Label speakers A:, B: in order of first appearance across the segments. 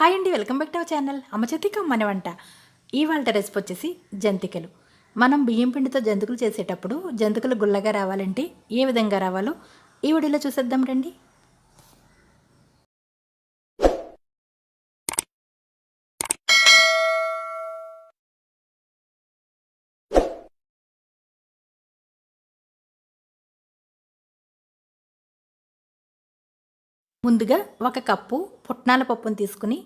A: Hi అండి welcome back to our channel. అమ్మ మన వంట. ఇవాళ రెసిపీ వచ్చేసి జంతికలు. మనం బియ్యం పిండితో జంతికలు చేసేటప్పుడు జంతికలు గుల్లగా రావాలంటే ఏ విధంగా రావాలో ఈ వీడియోలో చూసేద్దాం రండి. ముందుగా ఒక కప్పు పుట్నాల పప్పును తీసుకుని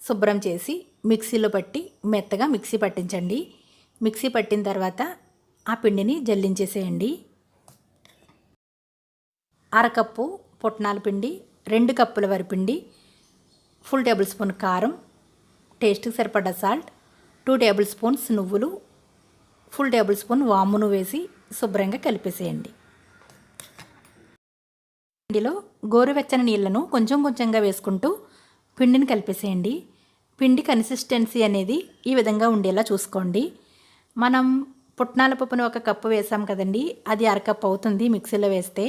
A: శుభ్రం చేసి మిక్సీలో పట్టి మెత్తగా మిక్సీ పట్టించండి. మిక్సీ పట్టిన తర్వాత ఆ పిండిని జల్లించేసేయండి. అరకప్పు పుట్నాల పిండి రెండు కప్పుల వరిపిండి ఫుల్ టేబుల్ స్పూన్ కారం టేస్ట్కి సరిపడ్డ సాల్ట్ టూ టేబుల్ స్పూన్స్ నువ్వులు ఫుల్ టేబుల్ స్పూన్ వామును వేసి శుభ్రంగా కలిపేసేయండి. పిండిలో గోరువెచ్చని నీళ్ళను కొంచెం కొంచెంగా వేసుకుంటూ పిండిని కలిపేసేయండి. పిండి కన్సిస్టెన్సీ అనేది ఈ విధంగా ఉండేలా చూసుకోండి. మనం పుట్నాల పప్పును ఒక కప్పు వేసాం కదండి అది అరకప్పు అవుతుంది మిక్సీలో వేస్తే.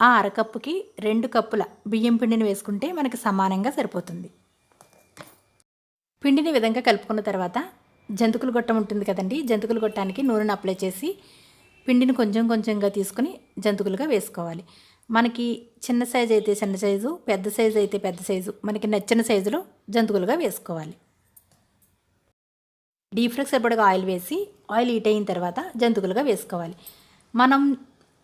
A: ఆ అరకప్పుకి రెండు కప్పుల బియ్యం పిండిని వేసుకుంటే మనకి సమానంగా సరిపోతుంది. పిండిని విధంగా కలుపుకున్న తర్వాత జంతుకులు గొట్టం ఉంటుంది కదండి జంతుకులు గొట్టానికి నూనెను అప్లై చేసి పిండిని కొంచెం కొంచెంగా తీసుకుని జంతుకులుగా వేసుకోవాలి. మనకి చిన్న సైజు అయితే చిన్న సైజు పెద్ద సైజు అయితే పెద్ద సైజు మనకి నచ్చిన సైజులో జంతువులుగా వేసుకోవాలి. డీప్ ఫ్రైకి సరిపడగా ఆయిల్ వేసి ఆయిల్ హీట్ అయిన తర్వాత జంతువులుగా వేసుకోవాలి. మనం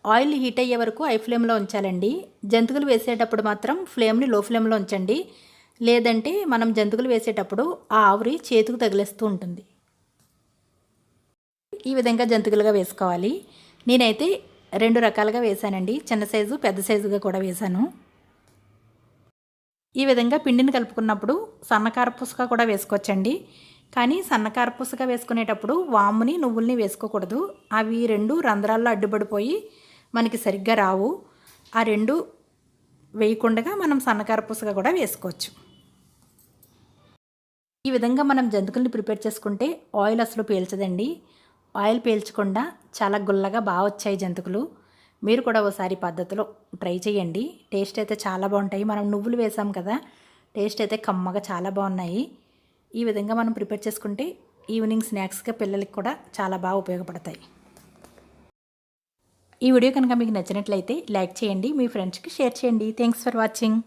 A: ఆయిల్ హీట్ అయ్యే వరకు ఐ ఫ్లేమ్లో ఉంచాలండి. జంతువులు వేసేటప్పుడు మాత్రం ఫ్లేమ్ని లో ఫ్లేమ్లో ఉంచండి. లేదంటే మనం జంతువులు వేసేటప్పుడు ఆ ఆవిరి చేతికి తగిలేస్తూ ఉంటుంది. ఈ విధంగా జంతువులుగా వేసుకోవాలి. నేనైతే రెండు రకాలుగా వేసానండి చిన్న సైజు పెద్ద సైజుగా కూడా వేశాను. ఈ విధంగా పిండిని కలుపుకున్నప్పుడు సన్నకార పుసక కూడా వేసుకోవచ్చండి. కానీ సన్నకార పుసక వేసుకునేటప్పుడు వాముని నువ్వుల్ని వేసుకోకూడదు. అవి రెండు రంధ్రాల్లో అడ్డుపడిపోయి మనకి సరిగ్గా రావు. ఆ రెండు వేయకుండా మనం సన్నకార పుసక కూడా వేసుకోవచ్చు. ఈ విధంగా మనం జంతుకుల్ని ప్రిపేర్ చేసుకుంటే ఆయిల్ అసలు పీల్చదండి. ఆయిల్ పీల్చకుండా చాలా గుల్లగా బాగా వచ్చాయి జంతుకులు. మీరు కూడా ఒకసారి పద్ధతిలో ట్రై చేయండి. టేస్ట్ అయితే చాలా బాగుంటాయి. మనం నువ్వులు వేసాం కదా టేస్ట్ అయితే కమ్మగా చాలా బాగున్నాయి. ఈ విధంగా మనం ప్రిపేర్ చేసుకుంటే ఈవినింగ్ స్నాక్స్గా పిల్లలకి కూడా చాలా బాగా ఉపయోగపడతాయి. ఈ వీడియో కనుక మీకు నచ్చినట్లయితే లైక్ చేయండి మీ ఫ్రెండ్స్కి షేర్ చేయండి. Thanks for watching.